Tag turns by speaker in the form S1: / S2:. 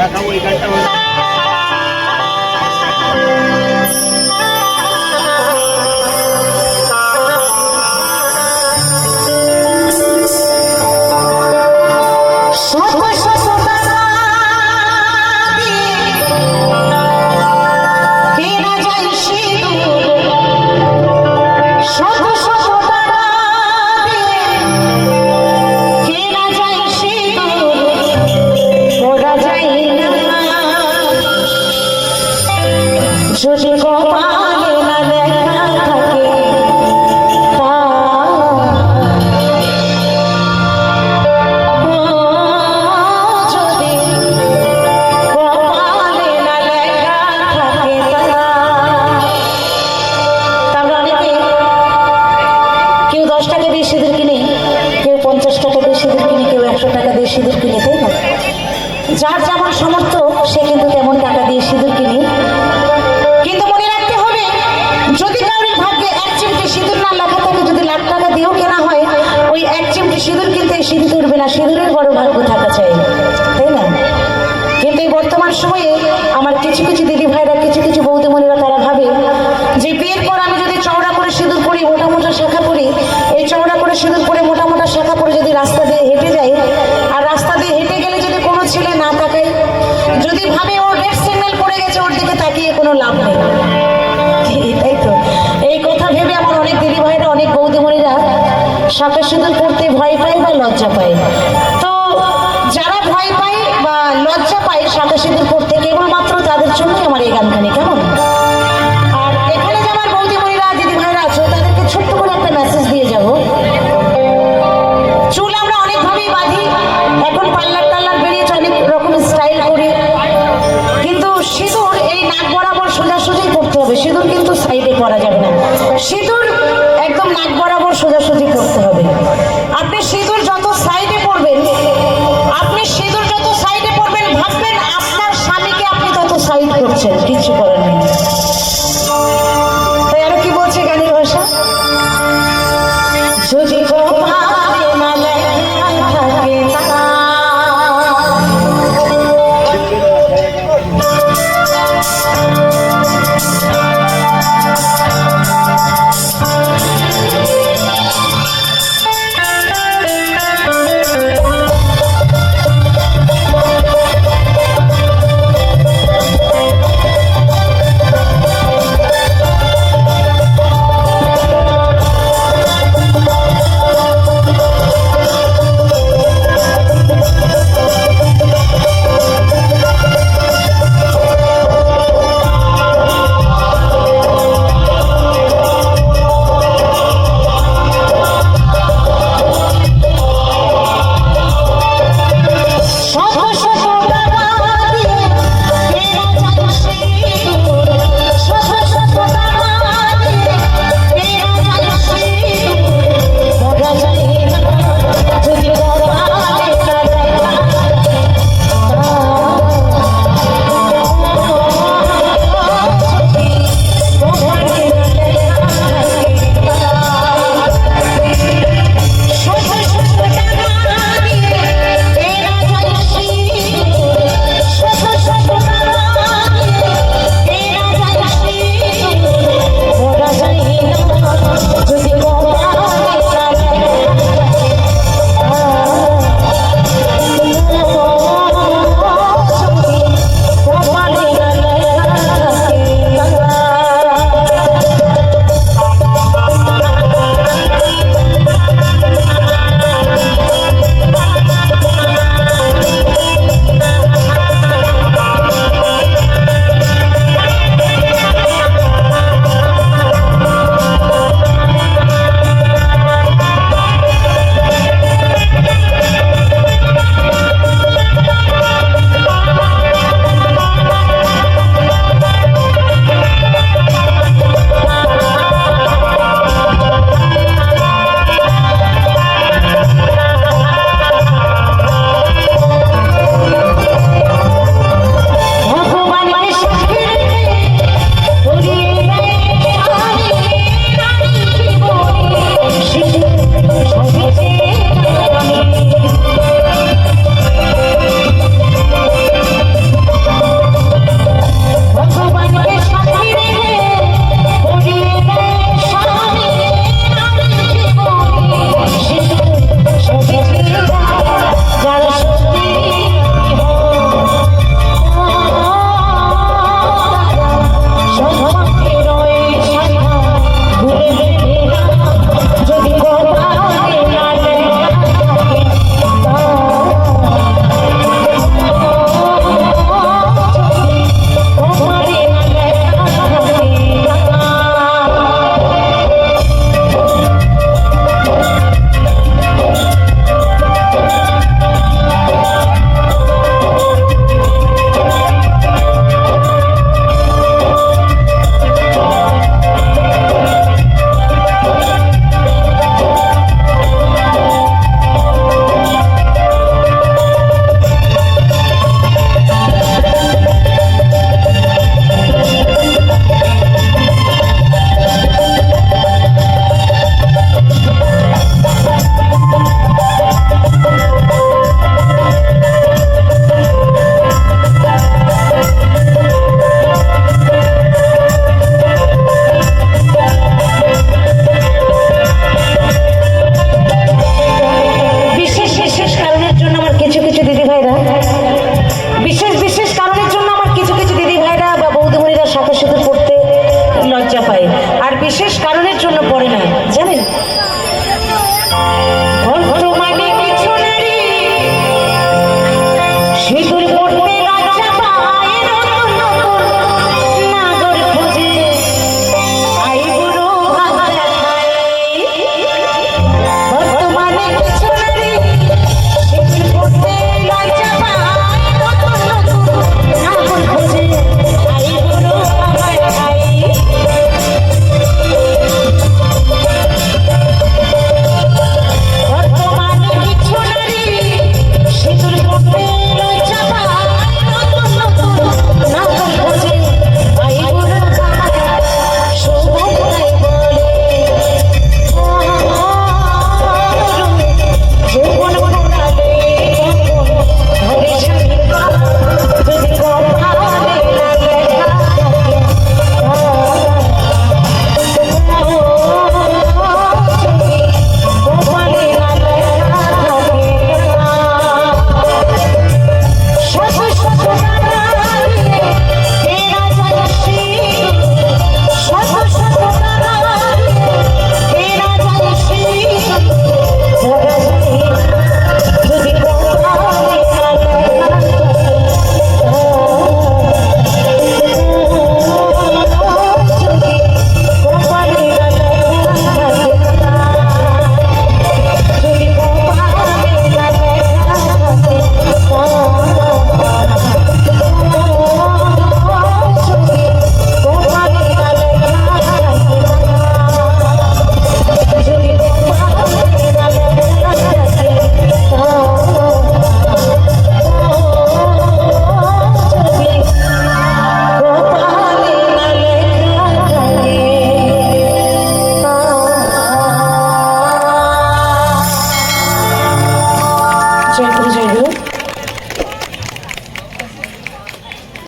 S1: 来，看我一看，看我。这是说话。সাঁতার সাঁতার করতে ভয় পায় বা লজ্জা পায়? তো যারা ভয় পায় বা লজ্জা পায় সাঁতার সাঁতার করতে, কেবলমাত্র তাদের জন্যই আমার এই গানখানি, কেমন?